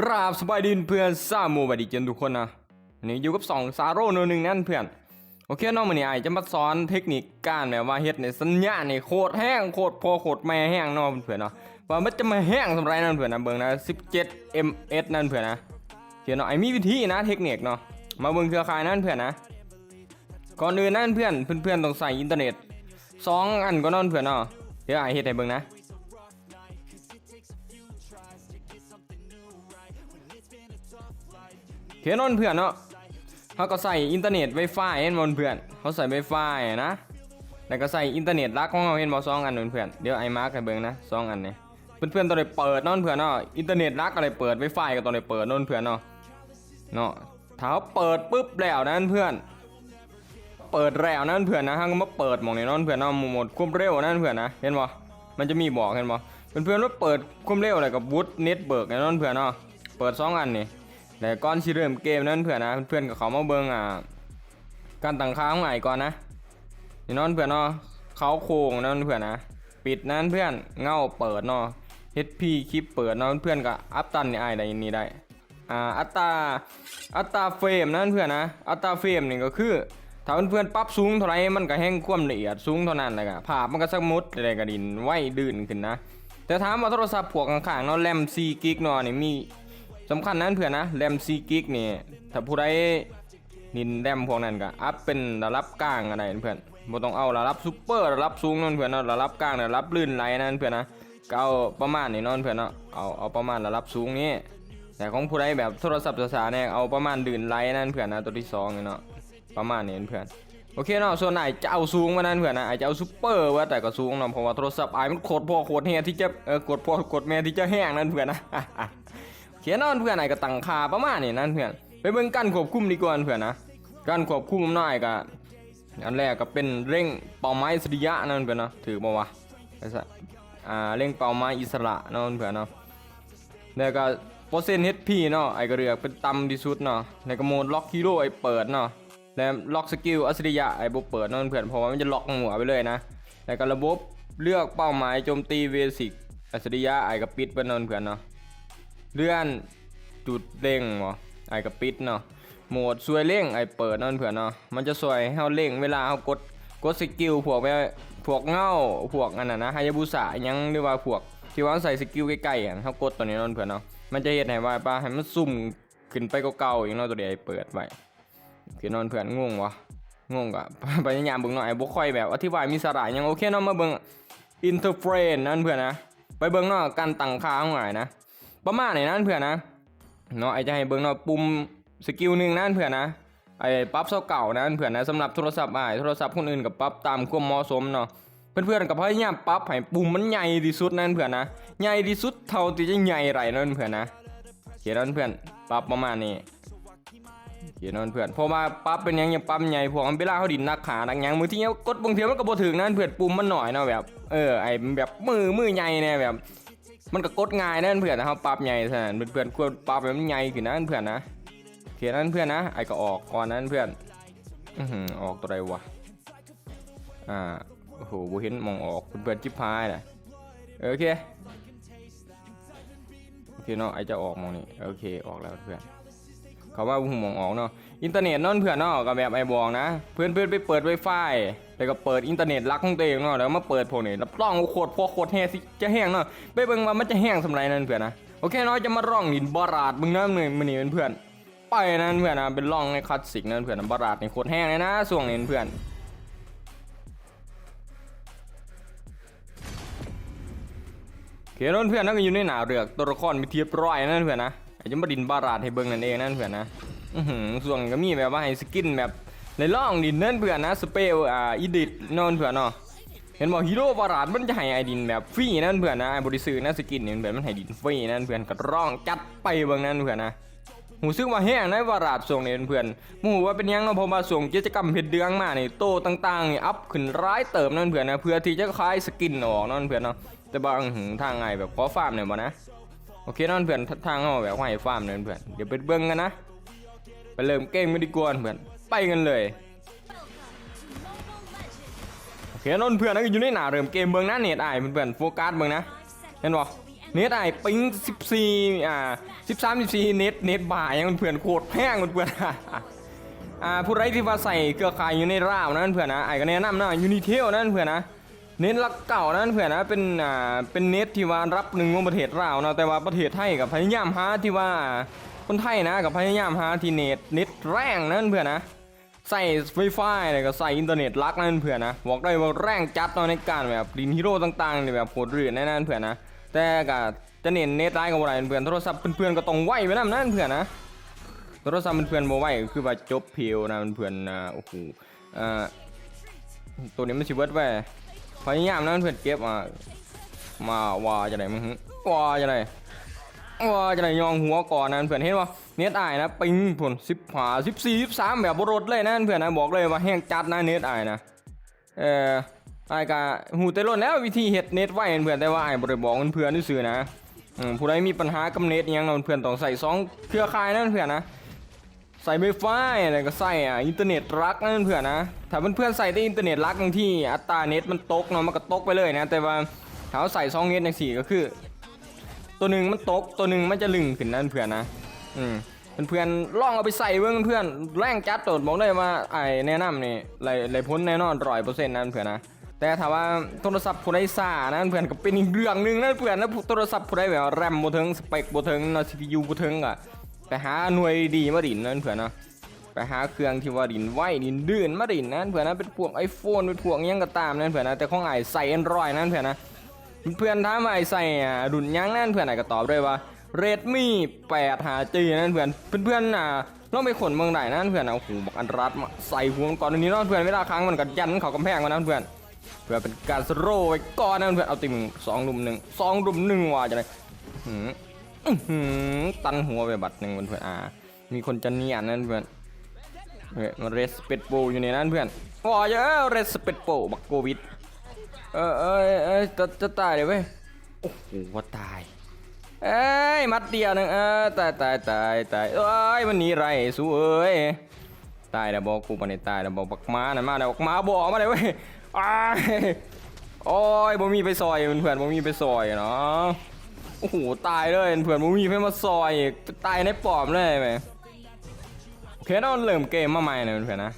กราบสบายดินเพื่อนซาโมบัดดีเจนทุกคนนะนี่อยู่กับสองซาโร่โนหนึ่งนั่นเพื่อน โอเคน้องมันนี่ไอจะมาสอนเทคนิคการแบบว่าเฮ็ดในสัญญาณนี่โคตรแห้งโคตรพอโคตรแม่แห้งน้องเพื่อนเนาะว่ามันจะมาแห้งสำไรนั่นเพื่อนนะเบิ่งนะ 17 ms นั่นเพื่อนนะเพื่อนเนาะไอมีวิธีนะเทคนิคเนาะมาเบิ่งเครือข่ายนั่นเพื่อนนะก่อนอื่นนั่นเพื่อนเพื่อนๆต้องใส่อินเทอร์เน็ตสองอันก็นอนเพื่อนเนาะเดี๋ยวไอเฮ็ดให้เบิ่งนะ เขียนนนเพื่อนเนาะเขาก็ใส่อินเทอร์เน็ตไวไฟเห็นบนเพื่อนเขาใส่ไวไฟนะแล้วก็ใส่อินเทอร์เน็ตรักของเขาเห็นบอสองอันเพื่อนเดี๋ยวไอ้มาร์กให้เบิ่งนะสองอันเนี่ยเพื่อนๆตองได้เปิดนอนเพื่อนเนาะอินเทอร์เน็ตรักอะไรเปิดไวไฟก็ตองได้เปิดนอนเพื่อนเนาะเนาะถ้าเขาเปิดปุ๊บแล้วนั่นเพื่อน เปิดแล้วนั่นเพื่อนนะฮะก็มาเปิดมองนี่นอนเพื่อนเนาะหมดความเร็วนั่นเพื่อนนะเห็นบ่มันจะมีบอกเห็นบ่เพื่อนๆว่าเปิดความเร็วอะไรกับบูทเน็ตเบิร์กนั่นเพื่อนเนาะเปิดสองอันนี่ แต่ก่อนที่เริ่มเกมนั้นเพื่อนนะเพื่อนกับเขามาเบิงอ่าการตั้งค่าของไอ้ก่อนนะนี่นอนเพื่อนเนาะเขาโค้งนั่นเพื่อนนะปิดนั้นเพื่อนเงาเปิดเนาะ HP คลิปเปิดเนาะเพื่อนกับอัพตันนี่ไอ้ได้นี่ได้อ่าอัตราอัตราเฟรมนั่นเพื่อนนะอัตราเฟรมนี่ก็คือถ้าเพื่อนๆปรับสูงเท่าไรมันก็แห้งความละเอียดสูงเท่านั้นเลยอะภาพมันก็สมุดอะไรก็ดินไหวดื่นขึ้นนะ แต่ถามว่าโทรศัพท์พวกข้างๆเนาะแรม4กิกเนาะนี่มี สำคัญนั้นเพื่อนนะแรมซีกิกนี่ถ้าผู้ใดนินแรมพวกนั้นก็อัพเป็นระดับกลางอะไรเพื่อนบ่ต้องเอาระดับซูเปอร์ระดับสูงนั่นเพื่อนเนาะระดับกลางระดับลื่นไหลนั่นเพื่อนนะก็เอาประมาณนี้นอนเพื่อนเนาะเอาเอาประมาณระดับสูงนี้แต่ของผู้ใดแบบโทรศัพท์สาเนี่ยเอาประมาณลื่นไหลนั่นเพื่อนนะตัวที่สองเนาะประมาณนี้เพื่อนโอเคเนาะส่วนไหนจะเอาสูงมานั่นเพื่อนนะอจะเอาซูเปอร์ว่าแต่ก็สูงเนาะเพราะว่าโทรศัพท์ไอมันโคตรพ่อโคตรเฮียที่จะเออกดพ่อกดแม่ที่จะแห้งนั่นเพื่อนนะ เขียนนอนเพื่อนไหนก็ตังคาประมาณนี้นั่นเพื่อนไปเบิ่งการควบคุมดีกว่าเพื่อนนะการควบคุมน่อยก็อันแรกก็เป็นเร่งเป่าไม้สุริยะนั่นเพื่อนเนาะถือบ่วะไอ้สัสอ่าเร่งเป่าไม้อิสระนั่นเพื่อนเนาะแล้วก็เปอร์เซ็นต์ HP เนาะไอ้ก็เลือเป็นต่ำที่สุดเนาะแล้วก็โหมดล็อกฮีโร่ไอ้เปิดเนาะแล้วล็อกสกิลอัจฉริยะไอ้บ่เปิดนั่นเพื่อนเพราะว่ามันจะล็อกหัวไปเลยนะแล้วก็ระบบเลือกเป้าหมายโจมตีเวสิกอัจฉริยะไอ้ก็ปิดไปนั่นเพื่อนเนาะ เลื่อนจุดเร่งบ่ไอ้กับปิดเนาะโหมดสวยเร่งไอ้เปิดนั่นเผื่อเนาะมันจะสวยให้เราเร่งเวลาเรากดกดสกิลพวกแบบพวกเงาพวกอันนั้นนะไฮยาบุสะยังหรือว่าพวกที่ว่าใส่สกิลใกล้ๆอะเขากดตัวนี้นั่นเผื่อเนาะมันจะเห็นให้ว่าป้าให้มันซุ่มขึ้นไปเก่าๆอย่างเนาะตัวเดียวไอ้เปิดไว้คือนอนเผื่อนงงวะงงกะพยายามเบิ่งหน่อยไอ้บ่ค่อยแบบอธิบายมีสาระยังโอเคเนาะมาเบิ่งอินเทอร์เฟรนนั่นเผื่อนะ ไปเบิ่งเนาะการตั้งค่าของไอ้นะ ประมาณนี้นั่นเพื่อนนะเนาะไอจะให้เบิ่งเนาะปุ่มสกิลหนึ่งนั่นเพื่อนนะไอปรั๊บเสาเก่านั่นเพื่อนนะสำหรับโทรศัพท์อ้าโทรศัพท์คนอื่นกับปรั๊บตามความเหมาะสมเนาะเพื่อนๆกับพยายามปั๊บให้ปุ่มมันใหญ่ที่สุดนั่นเพื่อนนะใหญ่ที่สุดเท่าที่จะใหญ่ไรนั่นเพื่อนนะเขียนนั่นเพื่อนปั๊บประมาณนี้เขียนนั่นเพื่อนเพราะว่าปั๊บเป็นยังยังปั๊บใหญ่พวกมันเวลาเขาดินนักขานักยังมือที่เนี้ยกดบางทีมันก็บ่ถึงนั่นเพื่อนปุ่มมันหน่อยเนาะแบบเออไอแบบมือมือใหญ่เนี่ยแบบ มันก็กดง่ายนั่นเพื่อนนะครับปรับใหญ่ซะนั่นเพื่อนๆควรปรับให้มันใหญ่ขึ้นนะเพื่อนนะโอเคนั่นเพื่อนนะไอ้ก็ออกก่อนนั้นเพื่อนอือออกตัวใดวะอ่าโอ้โหบ่เห็นมองออกเพื่อนๆจิ๊บพายนะโอเคโอเคเนาะไอ้จะออกมองนี่โอเคออกแล้วเพื่อนเขาว่าหูมองออกเนาะอินเทอร์เน็ตนั่นเพื่อนเนาะก็แบบไอ้บอกนะ เพื่อนเพื่อนไปเปิดไวไฟ แล้วก็เปิดอินเทอร์เน็ตรักของตัวเองเนาะแล้วมาเปิดพวกนี้รับรองโคตรพอโคตรแห้สิจะแห้งเนาะไปเบิ่งว่ามันจะแห้งสำไรนั่นเพื่อนนะโอเคเนาะจะมาร่องหินบาราดมึงนะมึงมันนี่เป็นเพื่อนไปนั่นเพื่อนนะเป็นร่องในคลาสสิกนั่นเพื่อนนะบาราดนี่โคตรแห้งเลยนะส่วงนี้เพื่อนโอเคนั่นเพื่อนนั่นก็อยู่ในหนาเรือกตัวละครมีเทียบร้อยนั่นเพื่อนนะไอ้จะมาดินบาราดให้เบิ่งนั่นเองนั่นเพื่อนนะอือหือส่วนก็มีแบบว่าให้สกินแบบ ในร่องดินนั่นเพื่อนนะสเปลอ่าอีดิทนอนเพื่อนเนาะเห็นบอกฮีโร่บาราดมันจะให้ไอดินแบบฟรีนั่นเพื่อนนะไอบริซื้อนะสกินเนี่มันแบบมันให้ดินฟรีนั่นเพื่อนก็ร่องจัดไปเบิ่งนั่นเพื่อนนะหูซึ่งว่าแห้งนะบาราดส่งเนี่ยเพื่อนหมู่ว่าเป็นยังเนาพอมาส่งกิจกรรมเพชรเดืองมานี่โตต่างๆเนี่ยอัพขึ้นร้ายเติมนั่นเพื่อนนะเพื่อที่จะคลายสกินออกนั่นเพื่อนเนาะแต่บางทางไงแบบขอฟาร์มเนี่ยบ่นะโอเคนั่นเพื่อนทางเขาแบบให้ฟาร์มเนี่ยเพื่อนเดี๋ยวไปเบิ่งกันนะไปเริ่มเกมกันดีกว่าเพื่อน ไปกันเลยโอเคนนเพื่อนนะก็อยู่ในหนาเริ่มเกมเบิ่งหน้าเน็ตอ้เพื่อนโฟกัสเบิ่งนะเห็นบ่เน็ตไอปิ้ง14อ่า13 14เน็ตเน็ตบ่ายยังเพื่อนโคตรแพงเพื่อนอ่าผู้ไรที่ว่าใส่เครือข่ายอยู่ในร่าวนั่นเพื่อนนะไอ้ก็แนะนำนะยูนิเทลนั่นเพื่อนนะเน็ตลักเก่านั่นเพื่อนนะเป็นอ่าเป็นเน็ตที่ว่ารับหนึ่งของประเทศลาวนะแต่ว่าประเทศไทยกับพยายามหาที่ว่าคนไทยนะกับพยายามหาที่เน็ตเน็ตแรงนั่นเพื่อนนะ ใส่ไฟฟ้าอะไรก็ใส่อินเทอร์เน็ตลักนั่นเพื่อนนะบอกได้ว่าแรงจัดเนในการแบบดินฮีโร่ต่างๆเนี่ยแบบโหดเรื่นแน่นั่นเพื่อนนะแต่ก็จะเน้นเน็ตไลน์กับอะไรเพื่อนโทรศัพท์เพื่อนๆก็ต้องไหวไปนั่นนั่นเพื่อนนะโทรศัพท์เพื่อนๆบ่ไหวคือว่าจบเพลวนะเพื่อนนะโอ้โหอ่าตัวนี้มันชิเวิร์ดไว้พยายามนั่นเพื่อนเก็บมามาว่าจะไหนมึงว่าจะไหน ว่าจะไหนยองหัวก่อนนั่นเพื่อนเห็นป่เน็ตไอายนะปิงผลสิบหาสิบสี่สิบสามแบบบรดเลยนั่นเพื่อนนะบอกเลยว่าแห้งจัดนะเน็ตไอายนะเออไอ้ายกะหูเตล่นแล้ววิธีเฮ็ดเน็ตไว้เพื่อนแต่ว่าไอ้บริบอกเพื่อนนี่ซื่อนะอืมผู้ใดมีปัญหากับเน็ตอิหยังนั่นเพื่อนต้องใส่สองเครือข่ายนั่นเพื่อนนะใส่ไฟฟ้าอะไรก็ใส่อะอินเทอร์เน็ตรักนั่นเพื่อนนะถ้าเพื่อนๆใส่ได้อินเทอร์เน็ตรักบางที่อัตราเน็ตมันตกเนาะมันก็ตกไปเลยนะ แต่ว่าถ้าเราใส่ซองเน็ตในสี่ก็คือ ตัวหนึ่งมันตกตัวหนึ่งมันจะลึงขึ้นนั่นเพื่อนนะอืมเพื่อนๆลองเอาไปใส่เบิ่งเพื่อนแรงจัดโดดบอกได้ว่าไอ้แนะนำนี่ไหลไหลพ้นแน่นอนร้อยเปอร์เซ็นต์นั่นเพื่อนนะแต่ถ้าว่าโทรศัพท์ผู้ใดซ่านั่นเพื่อนก็เป็นอีกเรื่องหนึ่งนั่นเพื่อนนะโทรศัพท์ผู้ใดแบบแรมบ่ถึงสเปคบ่ถึงเนาะ CPU บ่ถึงอะไปหาหน่วยดีมาดินนั่นเพื่อนนะไปหาเครื่องที่ว่าดินไหวดินดื่นมาดินนั่นเผื่อนนะเป็นพวก iPhone เป็นพวกยังก็ตามนั่นเผื่อนนะแต่ของไอ้ใส่ Android นั่นเผื่อนะ เพื่อนถามว่าไอ้ใส่อะดุนยังนั่นเพื่อนไอ้ก็ตอบด้วยว่า Redmi 8 5G นั่นเพื่อนเพื่อนๆอะลองไปขนเมืองไหนนั่นเพื่อนเอาหูบอกอันรัดมาใส่หัวมันก่อนนี้นั่นเพื่อนเวลาครั้งมันก็ยันเขากำแพงมานั่นเพื่อนเพื่อเป็นการสโลว์ไว้ก่อนนั่นเพื่อนเอาติมงสองรุมหนึ่งสองรุมหนึ่งว่าจะไรหืมหือตันหัวไปบัดหนึ่งเพื่อนอ่ามีคนจะเนียนนั่นเพื่อนเฮ้ยเรสเปดโปอยู่ในนั้นเพื่อนว้าเยอะเรสเปดโปบักโควิด เออเออเออจะจะตายเลยเว้ยโอ้โหว่าตายเอ้ยมัดเดียวหนึงเออตายตายตายตายเอ้ยมันหนีไรสู้เอ้ยตายแล้วบอกกูปานนี้ตายแล้วบอกบักม้านั่นมาแล้วบักม้าบอกมาเลยเว้ยอ้ายโอ้ยบ่มีไปซอยเพื่อนๆบ่มีไปซอยเนาะโอ้โหตายเลยเพื่อนบ่มีไปมาซอยอีกตายในปอมเลยไหมโอเคเราเริ่มเกมมาใหม่นะเพื่อนๆนะ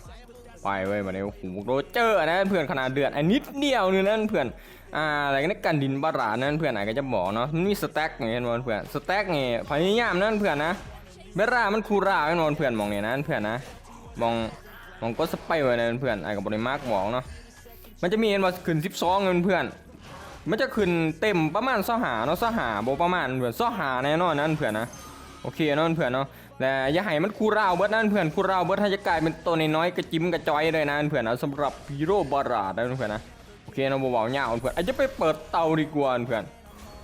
ไปเว้ยมาเนี่ยโอ้โหโรเจอร์นะเพื่อนขนาดเดือดอันนิดเดียวนึงนั่นเพื่อนอ่าอะไรกันนะกันดินบารานั่นเพื่อนไหนก็จะบอกเนาะมันมีสแต็กไงเห็นบ่เพื่อนสแต็กไงพยายามนั่นเพื่อนนะเบรามันคูราเป็นบ่เพื่อนมองเนี่ยนะเพื่อนนะมองมองก็สไปไว้นะเพื่อนไอ้กับบริมาร์กบอกเนาะมันจะมีเห็นว่าขึ้น12เงินเพื่อนมันจะขึ้นเต็มประมาณซ้อหาเนาะซ้อหาโบประมาณเพื่อนซ้อหาแน่นอนนั่นเพื่อนนะโอเคเนาะเพื่อนเนาะ แต่อย่าให้มันคูราวเบิดนั่นเพื่อนคูราวเบิดถ้าจะกลายเป็นตัวน้อยกระจิ้มกระจอยเลยนะเพื่อนนะสำหรับฮีโร่บาราดนะเพื่อนนะโอเคเนาะเบาๆเงาเพื่อนอาจจะไปเปิดเตาดีกว่าเพื่อน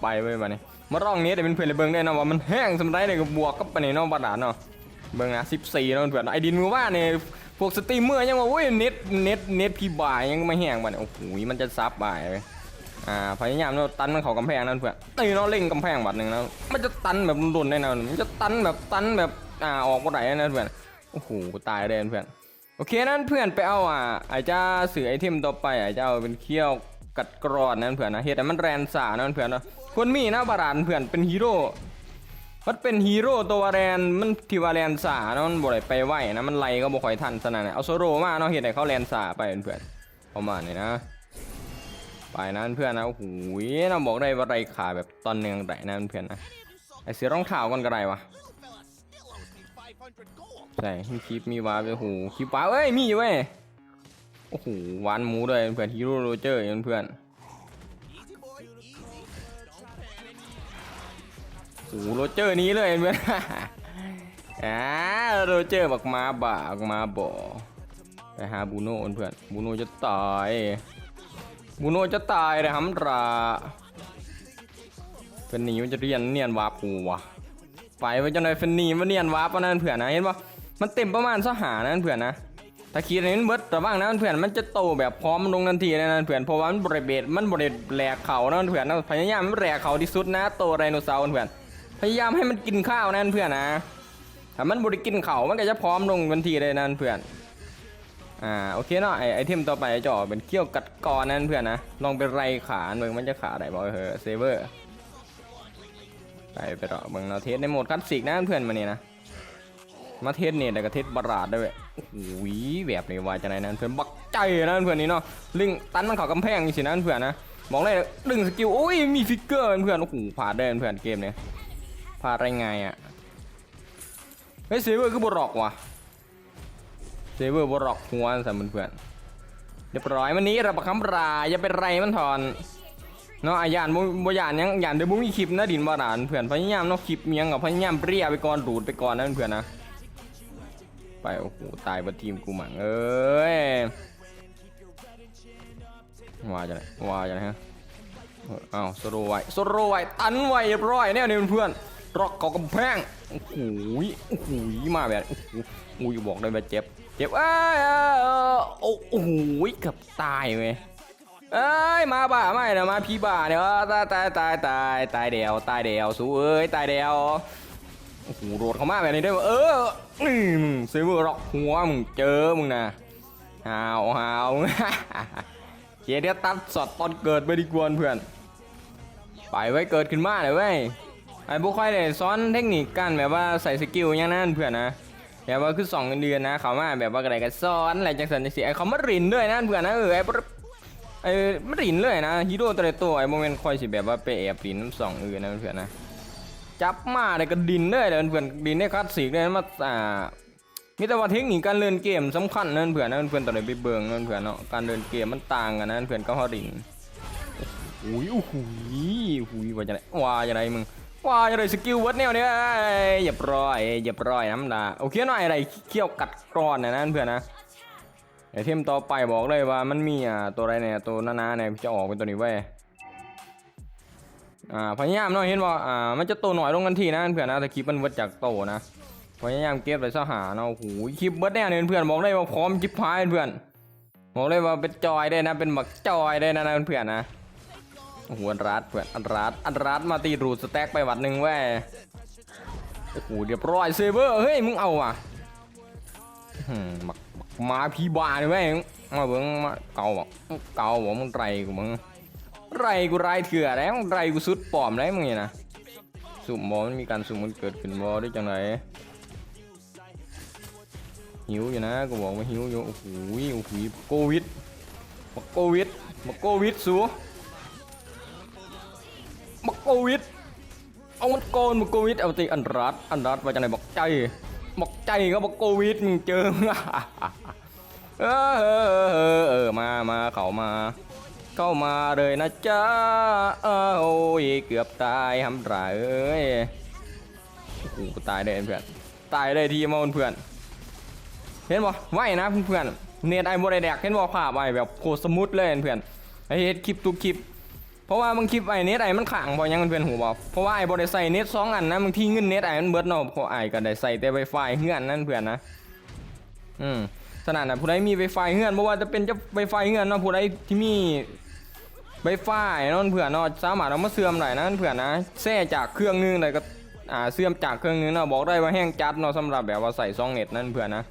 ไปเว้มาเนี่ยมาร่องนี้แต่เป็นเพื่อนเลยเบิ่งได้นะว่ามันแห้งสำไรเลยก็บวกกับไปในเนาะบาราดเนาะเบิ่งนะ14เนะเพื่อนไอ้ดินมือว่าเนี่ยพวกสตรีมเมอร์ยังว่าโอ้ยเน็ตเน็ตเน็ตพี่บ่ายยังไม่แห้งบัดเนี่ยโอ้โหมันจะซับบ่ายเลยอ่าพยายามเราตันมันเขากำแพงนั่นเพื่อนตีเราเล่งกำแพงบัดหนึ่งนะมันจะตันแบบรุนๆได้นะมันจะตันแบบตันแบบ อ่าออกมาไหนนั่นเพื่อนโอ้โหตายเลยเพื่อนโอเคนั่นเพื่อนไปเอาอะไอ้เจ้าสื่อไอเทมต่อไปไอ้เจ้าเป็นเขี้ยวกัดกรอนนั่นเพื่อนนะเฮ็ดให้มันแรนสานั่นเพื่อนเนาะคนมีนะบารานเพื่อนเป็นฮีโร่มันเป็นฮีโร่ตัวแรนมันที่ว่าแรนสาเนาะมันบ่ได้ไปไหวนะมันไล่ก็บ่ค่อยทันสนั่นนะเอาโซโรมาเนาะเฮ็ดให้เขาแรนสาไปเพื่อนประมาณนี้นะไปนั้นเพื่อนนะโอ้โหเราบอกได้ว่าไรขาแบบตอนเนืองไรนั่นเพื่อนนะไอเสียรองเท้ากันก็ได้วะ ใช่มีคลิปมีวาร์ปโอ้โหคลิปวาร์ปเอ้ยมีเว้ยโอ้โหวานหมูด้วยเพื่อนฮีโร่โรเจอร์เพื่อนโอ้โหโรเจอร์นี้เลยเพื่อนอ่าโรเจอร์บักมาบ่าบักมาบ่ไปหาบูโน่เพื่อนบูโน่จะตายบูโน่จะตายเลยฮัมราเฟนนีมันจะเรียนเนียนวาปูวะ ไปไว้จนไอ้เฟนนีมันเนียนวาร์ปะนั่นเผื่อนะเห็นปะมันเต็มประมาณสหานั่นเผื่อนะถ้าคิดในนั้นเบิดระว่างนั้นเผื่อนมันจะโตแบบพร้อมลงทันทีนั่นเผื่อนเพราะว่ามันบริเบตมันบริแหลกเขานั่นเผื่อนนะพยายามมันแหลกเขาที่สุดนะโตไรโนเสาร์เผื่อนพยายามให้มันกินข้าวนั่นเผื่อนนะถ้ามันบริกินเขามันก็จะพร้อมลงทันทีเลยนั่นเผื่อนอ่าโอเคเนาะไอไอเทมต่อไปจะอเป็นเขี้ยวกัดกรนั่นเพื่อนนะลองไปไรขาเมืองมันจะขาได้บ่เฮ้อเซเวอร์ ไปไปรอเบิ่งเราเทสในโหมดคลาสสิกนะเพื่อนมาเนี่ยนะมาเทสเนี่ยแต่ก็เทสบาราดด้วยวยโอ้โหแบบนี้ว่าจะไหนนั้นเพื่อนบักใจนะเพื่อนนี่เนาะลิงตันมันเขากำแพงนี่สินะเพื่อนนะบอกเลยดึงสกิลโอ้ยมีฟิกเกอร์เพื่อนโอ้โหผ่าได้เพื่อนเกมเนี่ยผ่าได้ไงอะเฮ้ยเซเวอร์คือบรอกว่ะเซเวอร์บรอกหัวสามเพื่อนเรียบร้อยวันนี้เราประคำปลาอย่าเป็นไรมันถอน เนาะอายานบ่บ่ยานยังยานเดี๋ยวบ่มีคลิปนะดินบาดาลเพื่อนพยายามเนาะคลิปเมียงกับพยายามเปรี้ยไปก่อนดูดไปก่อนนะเพื่อนนะไปโอ้โหตายบนทีมกูหมั่งเอ้ยว่าจะไหนว่าจะไหนฮะเอ้าวสโลไว้สโลไวตันไวเรียบร้อยแน่นี่เพื่อนรอกเกาะกำแพงโอ้โหโอ้โหมาแบบโอ้โหอุ้ยบอกเลยว่าเจ็บเจ็บเอ้ยเอ้ยเอ้ยโอ้โหเกือบตายเว้ย เอ้ยมาบ่าไม่นะมาพี่บ่าเนี่ยเออตายตายตายตายตายเดียวตายเดียวสู้เอ้ยตายเดียวโอ้โหโดดเขามากแบบนี้ด้วยวะเออนี่มึงซื้อมือหรอกหัวมึงเจอมึงนะหาวหาวเจียเดี๋ยวตัดสดตอนเกิดไปดีกว่าเพื่อนไปไว้เกิดขึ้นมาเลยเว้ยไอ้บุคคลเลยซ้อนเทคนิคการแบบว่าใส่สกิลอย่างนั้นเพื่อนนะแบบว่าคือสองเดือนนะเขามาแบบว่าอะไรกันซ้อนอะไรจังสันจังสีไอ้เขามารินด้วยนะเพื่อนนะเออไอ้ ไอ้มันรินเลยนะฮีโร่ตัวใดตัวไอ้โมเมนต์คอยสิแบบว่าไปแอบรินน้ำสองอื่นนะเพื่อนนะจับมาเลยก็ดินเลยเลยเพื่อนดินได้คลาสสิกเลยมาอ่ามีแต่ว่าเทคนิคการเล่นเกมสำคัญนั่นเพื่อนนะเพื่อนตอนไหนไปเบิ่งนั่นเพื่อนเนาะการเดินเกมมันต่างกันนะเพื่อนก็ฮอรินโอ้ยโอ้โหโอ้โหว่าจะไรว่าจะไรมึงว่าจะไรสกิลวัดแนวเนี้ยเหยียบร้อยเหยียบร้อยน้ำดาโอเคหน่อยอะไรเขี้ยวกัดกรอนนะนั่นเพื่อนนะ ไอเทมต่อไปบอกเลยว่ามันมีอ่าตัวอะไรเนี่ยตัวหนาๆเนี่ยจะออกเป็นตัวนี้เว้ยอ่าพยายามเนาะเห็นว่าอ่ามันจะโตหน่อยลงกันทีนะเพื่อนนะแต่คลิปมันเวิร์ดจากโตนะพยายามเก็บไปซะหาเนาะโอ้โหคลิปเวิร์ดแน่เนี่ยเพื่อนบอกเลยว่าพร้อมจิบพายเพื่อนบอกเลยว่าเป็นจอยได้นะเป็นบักจอยได้นะเพื่อนนะโอ้โหอันรัดเพื่อนอันรัดอันรัดมาตีรูดสแต็กไปวัดหนึ่งเว้ยโอ้โหเรียบร้อยเซเบอร์เฮ้ยมึงเอาอะอืมบัก มาพี่บาเลยแม่งมาเบิ้งมาเกาบอกเกาบอกมึงไรกูมึงไรกูไรเถื่อแล้วไรกูสุดปลอมได้มึงเนี่ยนะสุ่มบอมันมีการสุ่มมันเกิดขึ้นบอได้จังไรหิวอยู่นะกูบอกว่าหิวอยู่โอ้โหโอ้โหโควิดบักโควิดบักโควิดสูบักโควิดเอามันโกนบักโควิดเอาตีอันรัดอันรัดว่าจังไรบอกใจ บอกใจก็บอกโควิดมึงเจอมึงเออเออเออเออมามาเขามา เข้ามาเลยนะจ๊ะเออโอ้ยเกือบตายทำไรเอ้ยโอ้ตายได้เพื่อนตายได้ทีมาเพื่อนเห็นบ่ไหวนะเพื่อนเนตไอ้โมได้แดกเห็นบ่ภาพไอ้แบบโคตรสมูทเลยเพื่อนไอ้เฮ็ดคลิปทุกคลิป เพราะว่าบางคลิปไอ้เน็ตไอ้มันขังพอยังเพื่อนหูบอกเพราะว่าไอ้บริใส่เน็ตสองอันนะบางทีเงินเน็ตไอ้มันเบิดเนาะเพราะไอ้ก็ได้ใส่แต่ไวไฟเฮือนนั่นเพื่อนนะอืมขนาดน่ะผู้ใดมีไวไฟเฮือนบ่ว่าจะเป็นจะไวไฟเฮือนเนาะผู้ใดที่มีไวไฟเนาะเพื่อนเนาะสามารถเอามาเสื่อมได้นะเพื่อนนะแท้จากเครื่องนึงได้ก็อ่าเสื่อมจากเครื่องนึงเนาะบอกได้ว่าแห้งจัดเนาะสำหรับแบบว่าใส่ซองเน็ตนั่นเพื่อนนะ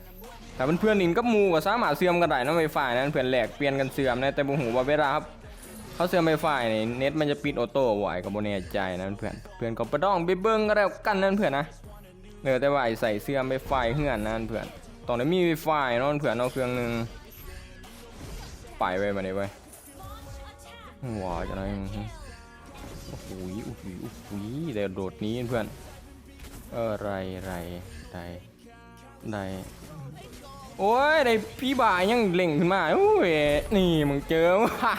แต่เพื่อนๆนินกับมูก็สามารถเสื่อมกันได้เนาะไวไฟนั้นเพื่อนแหลกเปลี่ยนกันเสื่อมนะแต่บ่ฮู้ว่าเวลาครับ เขาเสื่อมไวไฟนี่เน็ตมันจะปิดออโต้ไหวก็บ่แน่ใจนะเพื่อนเพื่อนก็ไปต้องไปเบิ่งก็แล้วกันนั่นเพื่อนนะเออแต่ว่าใส่เสื่อมไวไฟเฮือนนั่นเพื่อนตอนนี้มีไฟนาะเพื่อนเนาเครื่องหนึ่งไปไว้มานี่เว้ว้าจังไดมึงโอ้โหโอ้โหโอ้โหเดี๋ยวโดดนี้เพื่อนเออไรไรไรไรโอ้ยได้พี่บ่ายยังเล่งขึ้นมาโอ้ยนี่มึงเจอฮ่า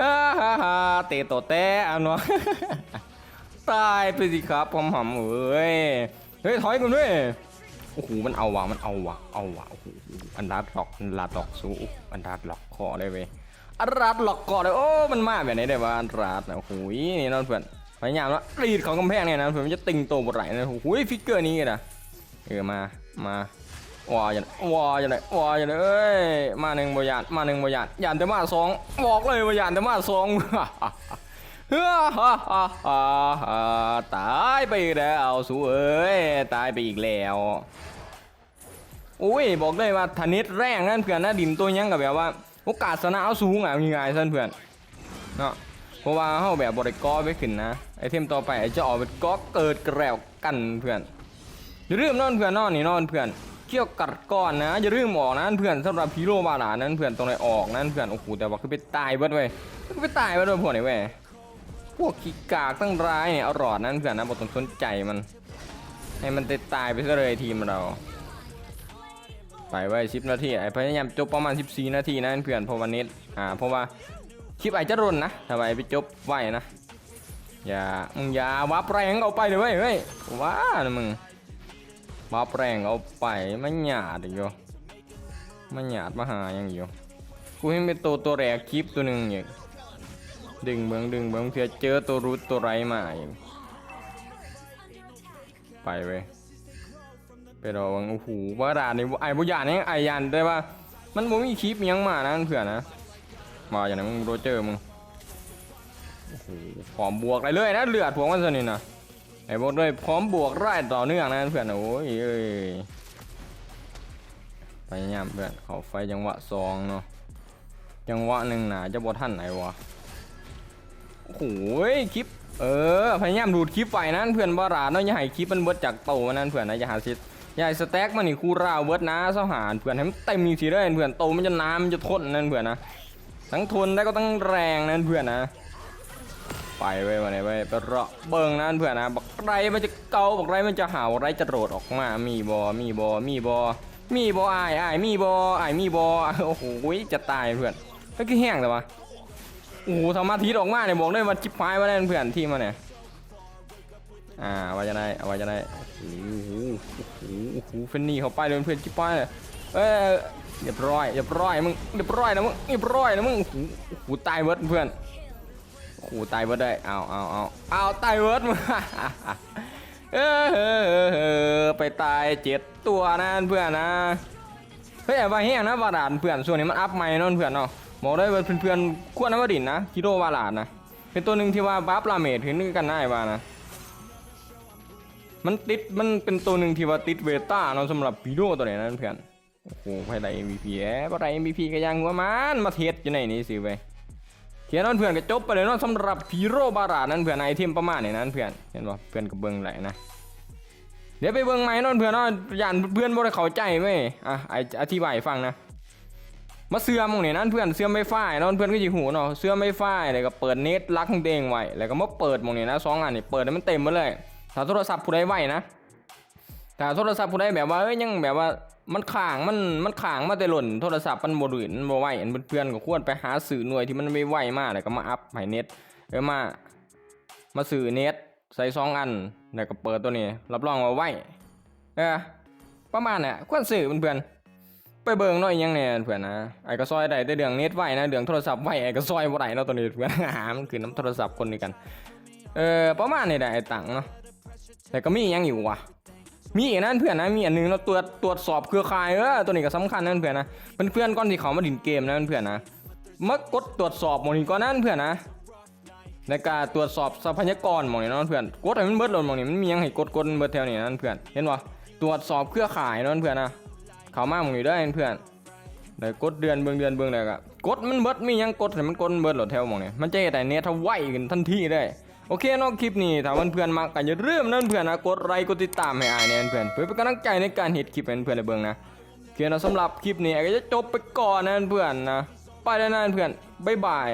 ฮ่าฮ่าฮ่าเตะโตแตะเอาเนาะตายไปสิครับผมหำเอ้ยเฮ้ยถอยกันด้วยโอ้โหมันเอาว่ะมันเอาว่ะเอาว่ะโอ้โหอันดัดหลอกอันดัดหลอกสู้อันดัดหลอกคอได้เว้ยอันดัดหลอกคอเลยโอ้มันมาแบบไหนได้วะอันดัดนะโอ้โหนี่นอนเพื่อนพยายามว่ารีดของกำแพงเนี่ยนะเพื่อนมันจะติงโตบทไหลนะโอ้โหฟิกเกอร์นี้นะเออมามา ว้าอย่างว้าอย่างไรว้าอย่างไรเอ้ยมาหนึ่งบยานมาหนึ่งบยานยานแต่มาสองบอกเลยบยานแต่มาสองฮ่าฮ่าฮ่าฮ่าตายไปแล้วสูเอ้ยตายไปอีกแล้วอุ้ยบอกเลยว่าธนิตแรงนั่นเพื่อนนะดินตัวยังกับแบบว่าโอกาสชนะเอาสูงอะยังไงสั้นเพื่อนเนาะเพราะว่าเขาแบบบริกรไปขึ้นนะไอเทมต่อไปไอจะออกเป็นก๊อกเกิดกระแรวกันเพื่อนอย่าลืมนอนเพื่อนนอนนี่นอนเพื่อน เกี่ยวกัดก้อนนะอย่าลืมออกนะเพื่อนสำหรับฮีโร่บาลานั้นเพื่อนตรงไหนออกนั้นเพื่อนโอ้โหแต่ว่าคือไปตายเบิดเว้ยคือไปตายเบิดเว้ยพวกนี้เว้ยพวกขี้กากตั้งร้ายเนี่ยเอาหลอดนั้นเพื่อนนะบทต้องสนใจมัน ให้มันตายตายไปซะเลยทีมเรา ไปไว้สิบนาทีไอ้พยายามจบประมาณ 14 นาทีนะเพื่อนเพราะวันนี้อ่าเพราะว่าคลิปไอาจะรนนะถ้าไปไปจบไว้นะอย่ามึงอย่าวับแรงเอาไปเลยเว้ยเฮ้ยว้านะมึง วับแรงเอาไปมันหยาดอยู่มันหยาดมาหายังอยู่กูเห็นเป็นตัวตัวแรกคลิปตัวหนึ่งอย่างดึงเบิงดึงเบิงเพื่อเจอตัวรูทตัวไรมาอย่างไปเว้ยไปรอวังโอ้โหว่าด่านนี่ไอ้บุญญานี่ไอ้ยันได้ว่า มันบ่มีคลิปยังมานะเผื่อนะมาอย่างนั้นมึงโรเจอร์มึงโอ้โหพร้อมบวกอะไรเลยนะเลือดพวกมันสนิทนะ ไอ้บอกเลยพร้อมบวกไล่ต่อเนื่องนะเพื่อนโอ้ยเอ้ยพยายามเพื่อนเขาไฟจังหวะสองเนาะจังหวะหนึ่งหนาจะบอท่านไหนวะโอ้โหคลิป เออพยายามดูดคลิปไฟนั้นเพื่อนบาราเนาะอย่าให้คลิปมันเบิดจากโตมันนั่นเพื่อนนะอย่าหาซิอย่าให้สแต็กมันนี่คู่ราวเบิดนะเสาหารเพื่อนให้มันเต็มทีเลยเพื่อนโตมันจะน้ำมันจะทนนั่นเพื่อนนะทั้งทนได้ก็ต้องแรงนั่นเพื่อนนะ ไปไว้วันไหนไว้ไปเราะเบิ่งนั่นเพื่อนนะบักไรมันจะเกาบักไรมันจะห่าไรจะโดดออกมา มีบอมีบอมีบอมีบอไอายอายมีบอไอายมีบอโอ้โหจะตายเพื่อนก็คือแห้งแต่วะโอ้โหธรรมะทีออกมาเนี่ยบอกได้ว่าจิบพายมาได้เพื่อนที่มาเนี่ยอ่าว่าจะได้อาว่าจะได้โอ้โหโอ้โหโอ้โหเฟนนี่เขาไปเลยเพื่อนจิบพายเลยเอ้ยเรียบร้อยเรียบร้อยมึงเรียบร้อยนะมึงเรียบร้อยนะมึงโอ้โหตายเบิร์ดเพื่อน โอ้โหตายเบิร์ดได้เอาเอาเอาเอาตายเบิร์ดมึงเออไปตายเจ็ดตัวนะเพื่อนนะเฮ้ยว่าแห้งนะวาดานเพื่อนส่วนนี้มันอัพใหม่เนอนเพื่อนเนาะบอกได้ว่าเพื่อนๆควนะว่าดินนะกิโลวาลาดนะเป็นตัวหนึ่งที่ว่าบัฟลาเมทถึงนึกกันได้ว่านะมันติดมันเป็นตัวหนึ่งที่ว่าติดเวต้าเนาะสำหรับปีโดตัวไหนนั้นเพื่อนโอ้โหใครได้ MVP แอบอะไร MVP ก็ยังว่ามันมาเทสอยู่ในนี้สิเว้ย เขียนนั่นเพื่อนก็จบไปเลยเนาะสำหรับพีโร่บาราดนั้นเพื่อนไอเทมประมาณนี้นั้นเพื่อนเห็นป่ะเพื่อนกับเบิ้งไหลนะเดี๋ยวไปเบิ่งใหม่เนอนเพื่อนเนาะย่านเพื่อนบ่ได้เข้าใจเว้ยอะไออธิบายฟังนะมาเสื่อมองนี่นั่นเพื่อนเสื่อมไม่ฝ้ายเนอนเพื่อนก็สิหูเนาะเสื่อมไม่ฝ้ายแล้วก็เปิดเน็ตลักของตัวเองไว้แล้วก็มาเปิดมองนี่นะสองอันนี่เปิดให้มันเต็มหมดเลยถ้าโทรศัพท์ผู้ใดไหวนะ ถ้าโทรศัพท์ผู้ใดแบบว่าเอ้ยยังแบบว่ามันค้างมันมันค้างมาแต่หล่นโทรศัพท์มันบ่ดื่นบ่ไหวอันเพื่อนๆก็ควรไปหาสื่อหน่วยที่มันไม่ไหวมากแล้วก็มาอัพให้เน็ตเออมา มาสื่อเน็ตใส่สองอันแล้วก็เปิดตัวนี้รับรองว่าไหวเออประมาณเนี่ยควรซื้อเพื่อนๆไปเบิ่งหน่อยยังเนี่ยเพื่อนนะไอ้ก็ซอยได้แต่เดืองเน็ตไหวนะเดืองโทรศัพท์ไหวไอ้ก็ซอยบ่ได้เนาะตัวนี้เพื่อนหามันคือน้ำโทรศัพท์คนนี้กันเออประมาณนี้แหละไอ้ตังเนาะแต่ก็มียังอยู่ว่ะ มีอีกนั่นเพื่อนนะมีอันหนึงเราตรวจตรวจสอบเครือข่ายเออตัวนี้ก็สำคัญนั่นเพื่อนนะเป็นเพื่อนก่อนที่เขามาดินเกมนะเพื่อนนะเมื่อกดตรวจสอบหมดนี้ก่อนนั่นเพื่อนนะในการตรวจสอบทรัพยากรมองนี่เนาะเพื่อนกดให้มันเบิดหลดหมองนี่มันมียังให้กดกดเบิดแถวนี่นั่นเพื่อนเห็นบ่ตรวจสอบเครือข่ายเนาะเพื่อนนะเขามามองนี่ได้เพื่อนเดี๋ยวกดเดือนเบิ่งเดือนเบิ่งได้ก็กดมันเบิดมียังกดให้มันกดเบิดหลดแถวมองนี่มันจะเฮ็ดให้เน็ต它ไวขึ้นทันทีได้ โอเคนอกคลิปนี้ถ้าเพื่อนๆมักก็อย่าลืมนั่นเพื่อนนะกดไลค์กดติดตามให้อายแน่นเพื่อนเพื่อเป็นกำลังใจในการเห็ดคลิปเพื่อนเลยเบิ่งนะโอเคนะสำหรับคลิปนี้ก็จะจบไปก่อนนะเพื่อนนะไปแล้วนะเพื่อนบ๊ายบาย